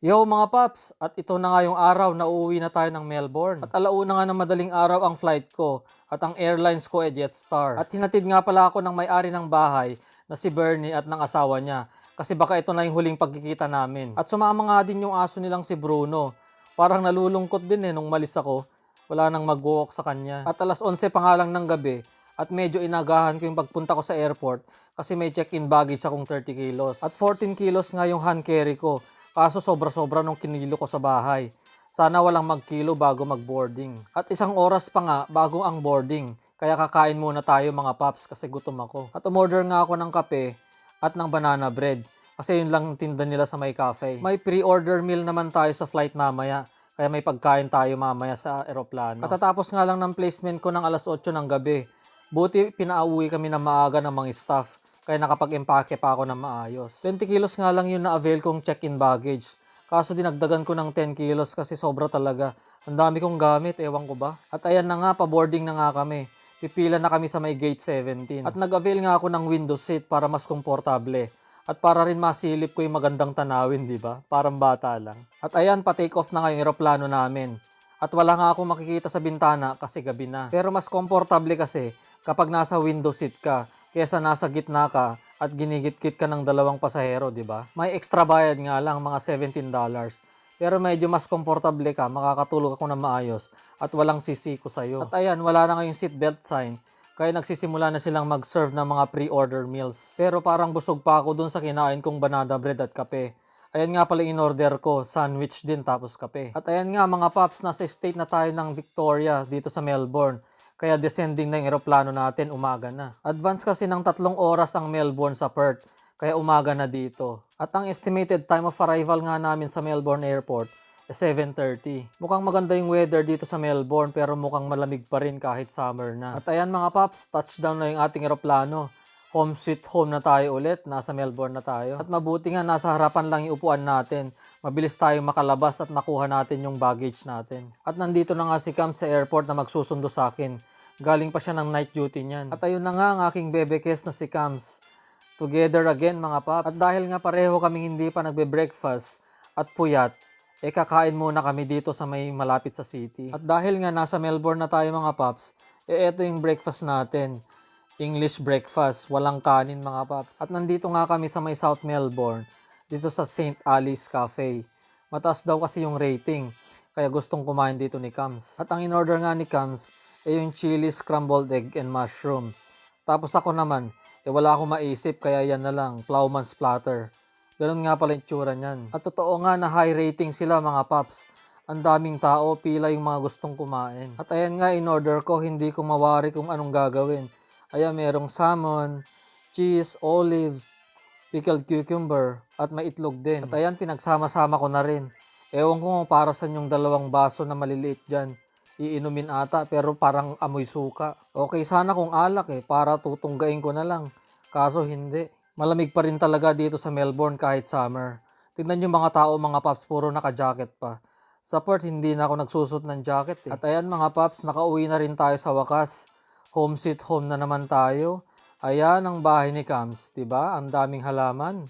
Yo mga paps, at ito na nga yung araw na uuwi na tayo ng Melbourne. At alauna nga ng madaling araw ang flight ko at ang airlines ko ay Jetstar. At hinatid nga pala ako ng may-ari ng bahay na si Bernie at ng asawa niya kasi baka ito na yung huling pagkikita namin. At sumama nga din yung aso nilang si Bruno. Parang nalulungkot din eh nung malis ako. Wala nang mag-walk sa kanya. At alas 11 pa lang ng gabi at medyo inagahan ko yung pagpunta ko sa airport kasi may check-in baggage akong 30 kilos. At 14 kilos nga yung hand carry ko. Kaso sobra-sobra nung kinilo ko sa bahay. Sana walang magkilo bago mag-boarding. At isang oras pa nga bago ang boarding. Kaya kakain muna tayo mga paps kasi gutom ako. At umorder nga ako ng kape at ng banana bread. Kasi yun lang tinda nila sa may cafe. May pre-order meal naman tayo sa flight mamaya. Kaya may pagkain tayo mamaya sa eroplano. Katatapos nga lang ng placement ko ng alas 8 ng gabi. Buti pinauwi kami na maaga ng mga staff. Kaya nakapag-empake pa ako ng maayos. 20 kilos nga lang yun na-avail kong check-in baggage. Kaso dinagdagan ko ng 10 kilos kasi sobra talaga. Ang dami kong gamit, ewan ko ba. At ayan na nga, pa-boarding na nga kami. Pipila na kami sa may gate 17. At nag-avail nga ako ng window seat para mas komportable. At para rin masilip ko yung magandang tanawin, di ba? Parang bata lang. At ayan, pa-take off na nga yung eroplano namin. At wala nga akong makikita sa bintana kasi gabi na. Pero mas komportable kasi kapag nasa window seat ka kesa nasa gitna ka at ginigit-git ka ng dalawang pasahero, di ba? May extra bayad nga lang, mga $17. Pero medyo mas komportable ka, makakatulog ako na maayos at walang sisiko sa'yo. At ayan, wala na ngayong seatbelt sign. Kaya nagsisimula na silang mag-serve ng mga pre-order meals. Pero parang busog pa ako dun sa kinain kong banana bread at kape. Ayan nga pala in order ko, sandwich din tapos kape. At ayan nga mga paps, nasa state na tayo ng Victoria dito sa Melbourne. Kaya descending na yung eroplano natin, umaga na. Advance kasi ng tatlong oras ang Melbourne sa Perth, kaya umaga na dito. At ang estimated time of arrival nga namin sa Melbourne Airport is 7.30. Mukhang maganda yung weather dito sa Melbourne pero mukhang malamig pa rin kahit summer na. At ayan mga paps, touchdown na yung ating eroplano. Home sweet home na tayo ulit, nasa Melbourne na tayo. At mabuti nga nasa harapan lang yung upuan natin. Mabilis tayong makalabas at makuha natin yung baggage natin. At nandito na nga si Cam sa airport na magsusundo sa akin. Galing pa siya ng night duty niyan. At ayun na nga ang aking bebekes na si Cams. Together again mga paps. At dahil nga pareho kaming hindi pa nagbe-breakfast at puyat, eh kakain muna kami dito sa may malapit sa city. At dahil nga nasa Melbourne na tayo mga paps, eh eto yung breakfast natin. English breakfast, walang kanin mga paps. At nandito nga kami sa may South Melbourne, dito sa St. Alice Cafe. Mataas daw kasi yung rating, kaya gustong kumain dito ni Cams. At ang in-order nga ni Cams, eh yung chili scrambled egg and mushroom. Tapos ako naman, eh wala akong maisip kaya yan na lang, plowman's platter. Ganun nga pala yung tsura niyan. At totoo nga na high rating sila mga paps. Ang daming tao, pila yung mga gustong kumain. At ayan nga, in order ko, hindi ko mawari kung anong gagawin. Ayan, merong salmon, cheese, olives, pickled cucumber, at may itlog din. At ayan, pinagsama-sama ko na rin. Ewan ko para sa yung dalawang baso na maliliit dyan iinumin ata pero parang amoy suka. Okay sana kung alak eh para tutunggain ko na lang. Kaso hindi. Malamig pa rin talaga dito sa Melbourne kahit summer. Tignan yung mga tao mga paps puro naka-jacket pa. Sa Perth hindi na ako nagsusot ng jacket eh. At ayan mga paps nakauwi na rin tayo sa wakas. Home sweet home na naman tayo. Ayan ang bahay ni Cams, 'di ba? Ang daming halaman.